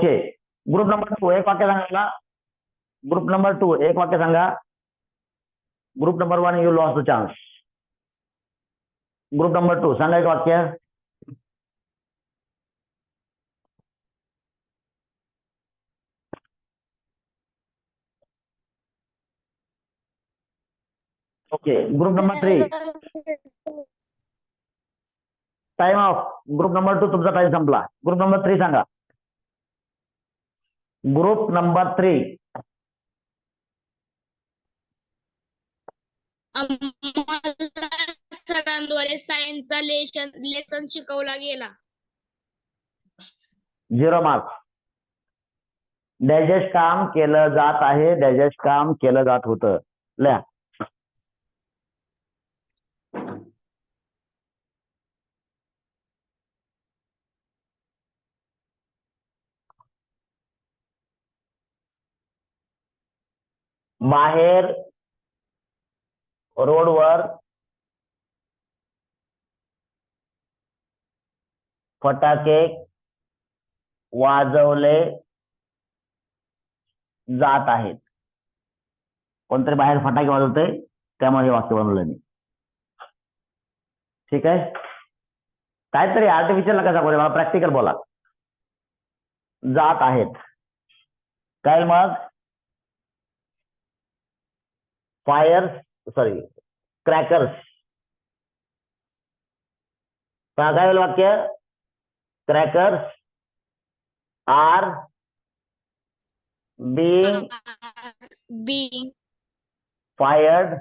Okay group number two एक वाक्य सांगा मला ग्रुप नंबर टू एक वाक्य सांगा group number one you lose the chance group number two सांगा एक वाक्य okay group number three time off group number two तुमचा time संपला ग्रुप नंबर थ्री सांगा ग्रुप नंबर थ्री. आम्हाला सरांद्वारे सायन्सचा लेशन लेसन शिकवला गेला. झिरो मार्क्स डायजेस्ट काम केलं जात आहे डायजेस्ट काम केलं जात होतं. बाहेर रोडवर फटाके वाजवले जात आहेत. कोणतरी बाहेर फटाके वाजवते त्यामुळे हे वाक्य बनवलं मी. ठीक आहे? काहीतरी आर्टिफिशियल नका सांगू मला प्रॅक्टिकल बोला. जात आहेत. काय मग? फायर्स सॉरी क्रॅकर्स काय होईल वाक्य crackers are being being fired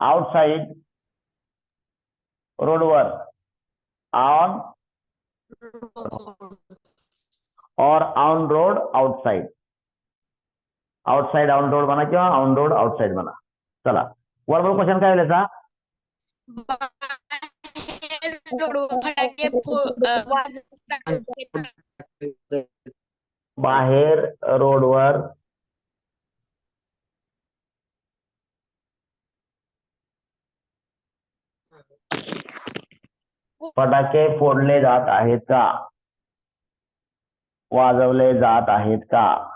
outside roadवर on road. or on road outside outside on road म्हणा किंवा on road outside म्हणा चला। वर्बल क्वेश्चन काय होईल याचा बाहेर रोडवर। फटाके फो- अ, बाहेर रोडवर फटाके फोडले जात आहेत का? वाजवले जात आहेत का?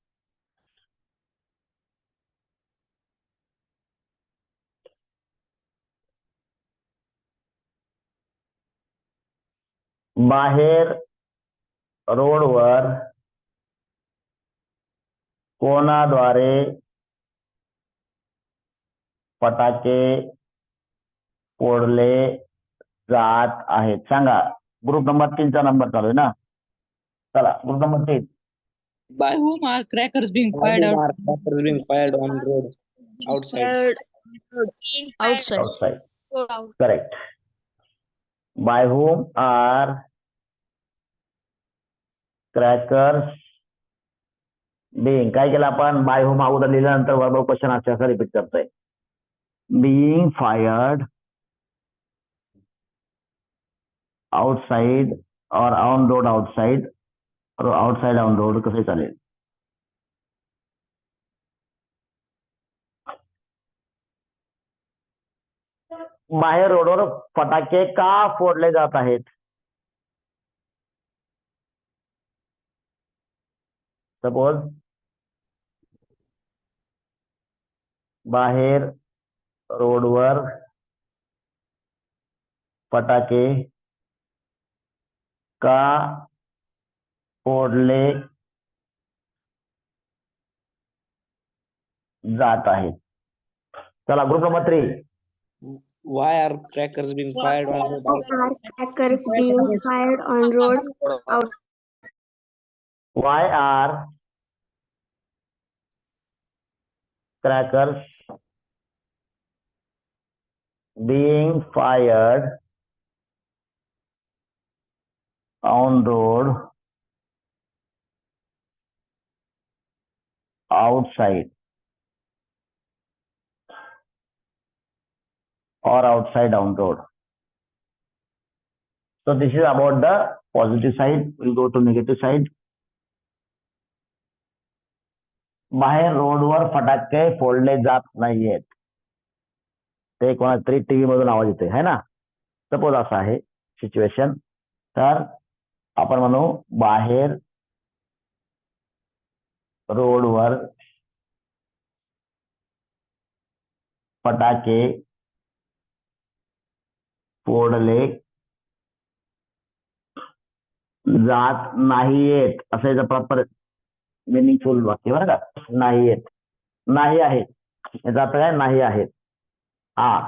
बाहेर रोडवर कोणाद्वारे फटाके फोडले जात आहेत? सांगा. ग्रुप नंबर तीनचा नंबर चालू ना? चला ग्रुप नंबर तीन. By. Whom are crackers being fired outside outside correct by whom are crackers being काय केलं आपण बाय whom अगोदर लिहिल्यानंतर वर्बल क्वेश्चन असं असं रिपीट करतोय being fired outside or on road outside or outside on road कसं चालेल बाहेर रोडवर फटाके का फोडले जात आहेत? सपोज़ बाहेर रोडवर फटाके का फोडले जात आहेत. चला group number three Why are crackers being fired on road outside? are crackers being fired on road out why are crackers being fired on road outside or outside on road. So this is about the positive side. We'll go to negative side. बाहेर रोडवर फटाके फोडले जात नाहीयेत ते कोणाच्या तरी TV मधून आवाज येतोय है ना सपोज असं आहे सिच्युएशन तर आपण म्हणू बाहेर रोडवर फटाके फोडले जात नाहीयेत असं याचं प्रॉपर मिनिंगफुल वाक्य बरं का? नाही येत. नाही आहे. याचा अर्थ काय? नाही आहेत हा.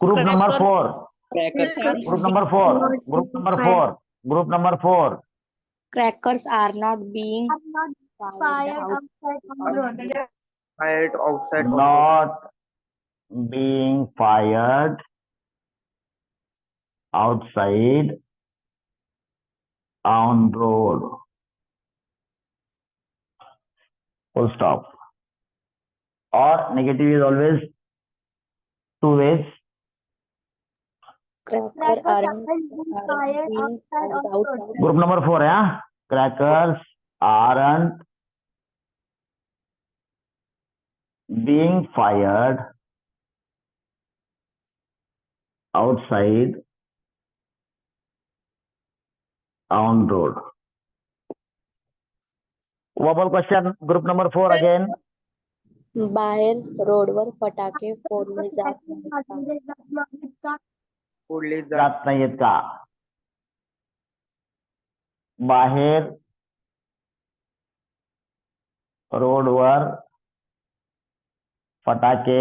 Group number four group number four group number four group number four Crackers are not being fired outside. Fired outside. Not being fired outside on road. Full stop. Or negative is always two ways. Crackers aren't being fired outside on road. Group number four, yeah. Crackers aren't being fired outside on road. Verbal question, group number four again. बाहेर रोडवर फटाके फोडले जात नाहीत का? फोडले जात नाहीयेत का बाहेर रोडवर फटाके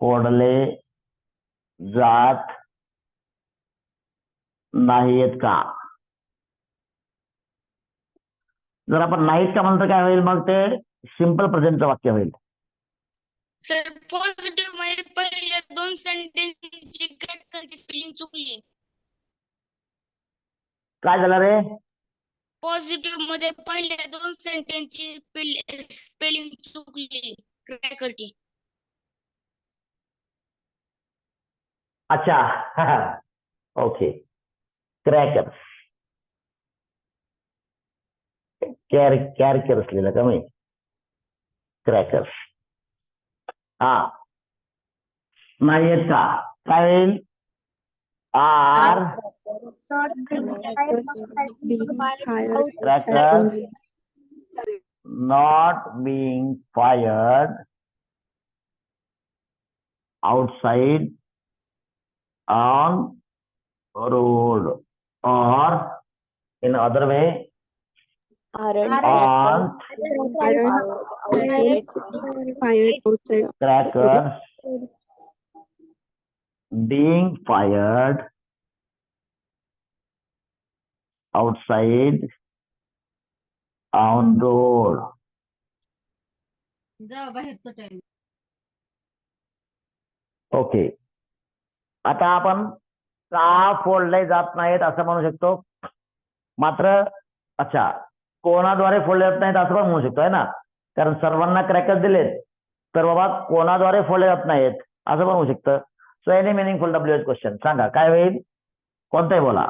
फोडले जात नाहीयेत का? जर आपण नाहीत का म्हणतो काय होईल मग ते? सिंपल प्रेझेंटचं वाक्य होईल. सर पॉझिटिव्हमध्ये पहिले दोन सेंटेन्सची क्रॅकरची स्पेलिंग चुकली. काय झालं रे? पॉझिटिव्हमध्ये पहिल्या दोन सेंटेन्सची स्पेलिंग चुकली. क्रॅकरची अच्छा ओके क्रॅकर्स कॅर कॅरकर असलेलं का मी क्रॅकर्स हा नाही येत का काय होईल are crackers not being fired outside on road or in other way Aren't on fired outside. crackers being fired outside on hmm. road. Okay आता आपण का फोडले जात नाहीत असं म्हणू शकतो. मात्र अच्छा कोणाद्वारे फोडले जात नाहीत असं पण म्हणू शकतो आहे ना? कारण सर्वांना क्रॅकर्स दिलेत. तर बाबा कोणाद्वारे फोडले जात नाहीत असं पण होऊ शकतं. So any meaningful W H question सांगा काय होईल? कोणताही बोला.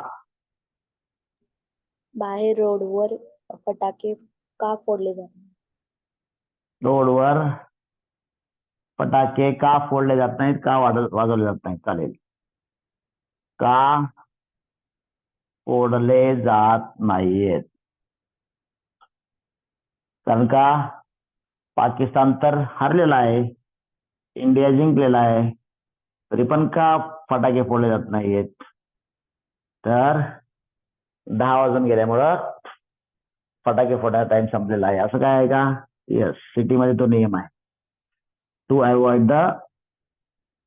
बाहेर रोडवर फटाके का फोडले जातात रोडवर फटाके का फोडले जात नाहीत का वाजव वाजवले जात नाहीत चालेल का फोडले जात नाहीयेत कारण का, पाकिस्तान तर हरलेला आहे इंडिया जिंकलेला आहे तरी पण का फटाके फोडले जात नाहीयेत तर दहा वाजून गेल्यामुळं फटाके फोडायचा टाइम संपलेला आहे. असं काय आहे का? तो नियम आहे. To avoid the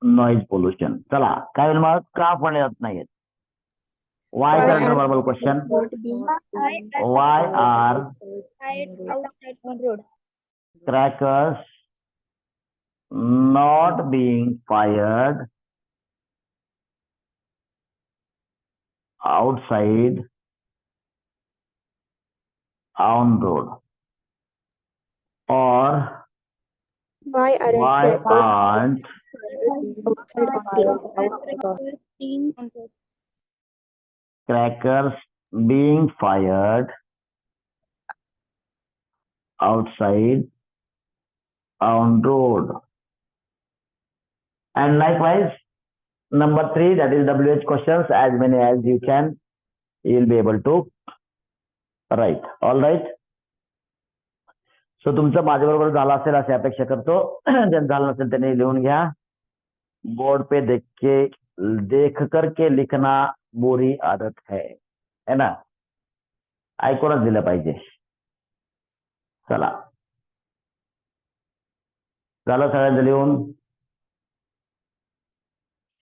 noise pollution चला काय होईल मग का फोडले जात नाहीयेत वाय करेक्ट बरोबर question Why are- outside on road. crackers not being fired outside on road or why aren't Why aren't outside on road? Being on road. crackers being fired outside on road and likewise number three that is wh questions as many as you can you will be able to write all right सो तुमचं माझ्याबरोबर झालं असेल अशी अपेक्षा करतो. ज्यांचं झालं नसेल त्यांनी लिहून घ्या. बोर्ड पे देख के देख करके लिखना बुरी आदत है. है ना? ऐकूनच दिलं पाहिजे. चला. झालं सगळ्यांचं लिहून?